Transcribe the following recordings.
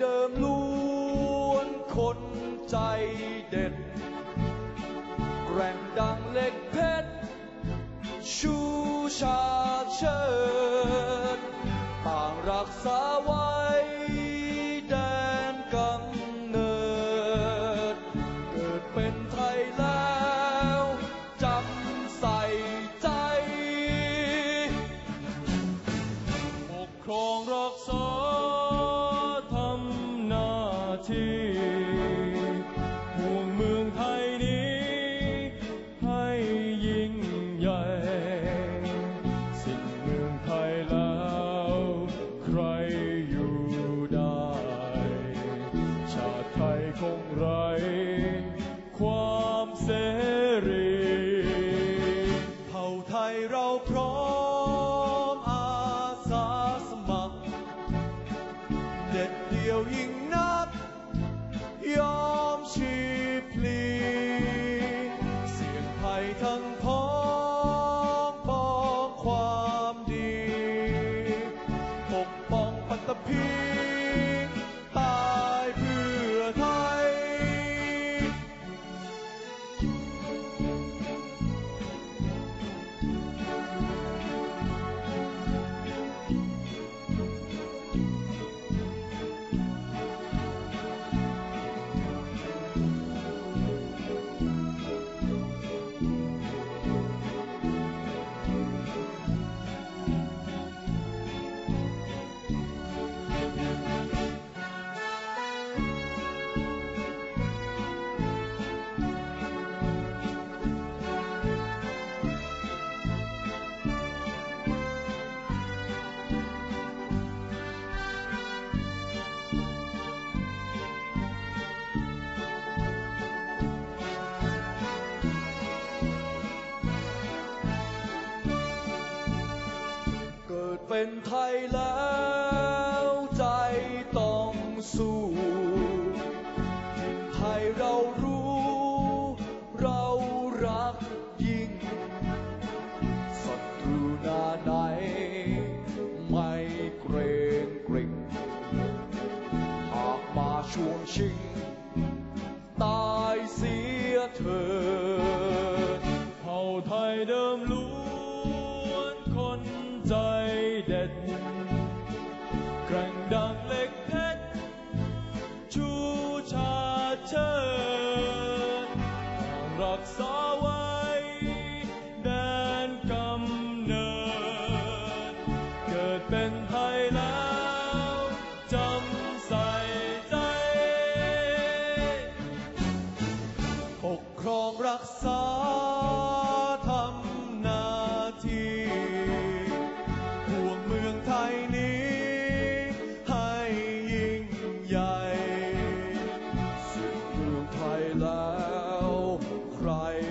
เดิมล้วนคนใจเด็ด แกร่งดังเหล็กเพชร ชูชาเชิด ต่างรักษาไว้ เราพร้อม เป็นไทยแล้วใจต้องสู้ ไทยเรารู้ เรารักยิ่งศัตรูหน้าไหน ไม่เกรงกริ่งหากมาช่วงชิง ตายเสียเถิด รักษาไว้แดนกำเนิด เกิดเป็นไทยแล้วจำใส่ใจ ปกครองรักษาทำหน้าที่ห่วงเมืองไทยนี้ ให้ยิ่งใหญ่สิ่เมืองไทยแล้ว ใ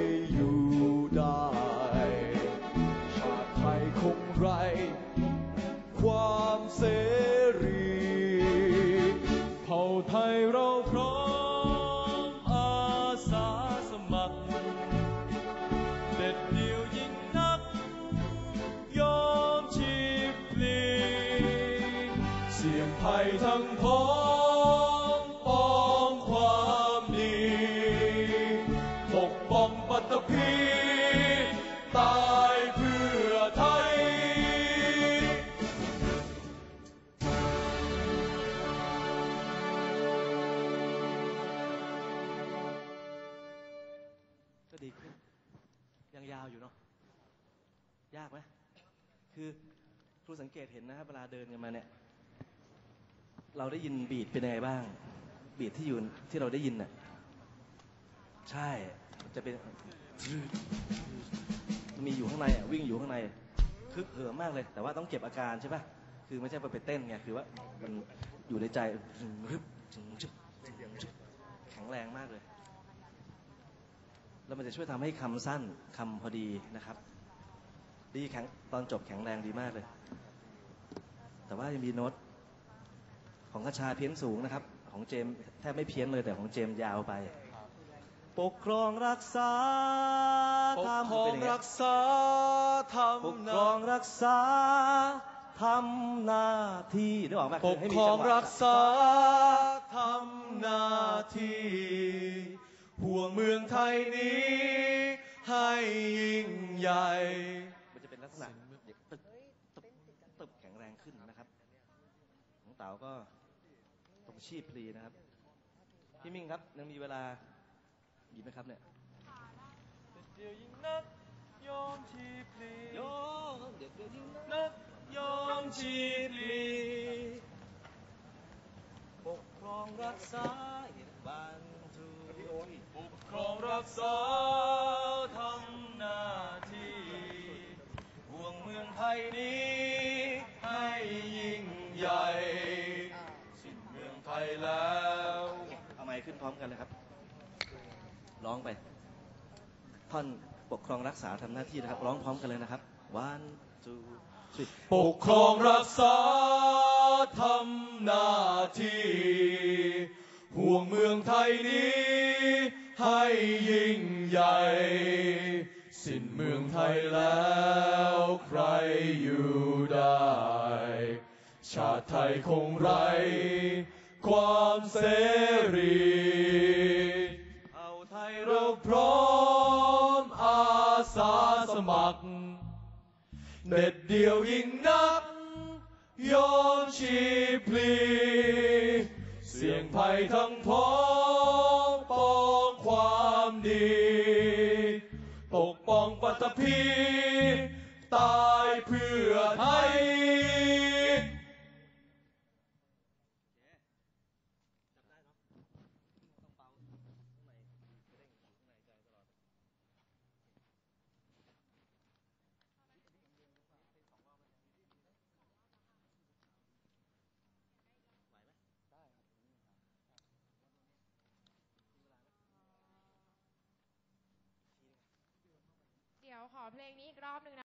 ดีขึ้น ยังยาวอยู่เนาะยากไหมคือครูสังเกตเห็นนะครับเวลาเดินกันมาเนี่ย เราได้ยินบีดเป็นยังไงบ้าง บีดที่อยู่ที่เราได้ยินน่ะใช่จะเป็นมีอยู่ข้างในอะวิ่งอยู่ข้างในคึกเหิมมากเลย แต่ว่าต้องเก็บอาการใช่ปะคือไม่ใช่ไปเต้นไงคือว่ามันอยู่ในใจแข็งแรงมากเลย แล้วมันจะช่วยทำให้คำสั้นคำพอดีนะครับ ดีแข็งตอนจบแข็งแรงดีมากเลย แต่ว่ายังมีโน้ตของกระชาเพี้ยนสูงนะครับ ของเจมส์แทบไม่เพี้ยนเลยแต่ของเจมส์ยาวไป ปกครองรักษาปกทำครองเป็นย่าเยรักษาปกทำหครองน้ารักษาทำหน้าที่นึกออกไหมปคืกให้คมีรองจัหวะรักษาทำหน้าที่ ห่วงเมืองไทยนี้ ให้ยิ่งใหญ่ มันจะเป็นลักษณะตึกตึบตึบแข็งแรงขึ้นนะครับของเต๋าก็ตรงชีพพลีนะครับ พี่มิ่งครับยังมีเวลาอีกไหมครับเนี่ยเดียวยิ่งนักยอมชีพลีโยเดี๋ยวเดี๋ยวยิ่งนักยอมชีพลี ร้อมกันเลยครับ ร้องไป ท่อนปกครองรักษาทำหน้าที่นะครับ ร้องพร้อมกันเลยนะครับ one two three ปกครองรักษาทำหน้าที่ ห่วงเมืองไทยนี้ ให้ยิ่งใหญ่ สิ้นเมืองไทยแล้วใครอยู่ได้ ชาติไทยคงไร้ ความเสรี เอาไทยเราพร้อมอาสาสมัคร เด็ดเดียวยิ่งนักยอมชีพลีเสี่ยงภัยทั้งพ้องปองความดี ปกป้องปัตภีตายเพื่อไทย เดี๋ยว ขอเพลงนี้อีกรอบหนึ่งนะ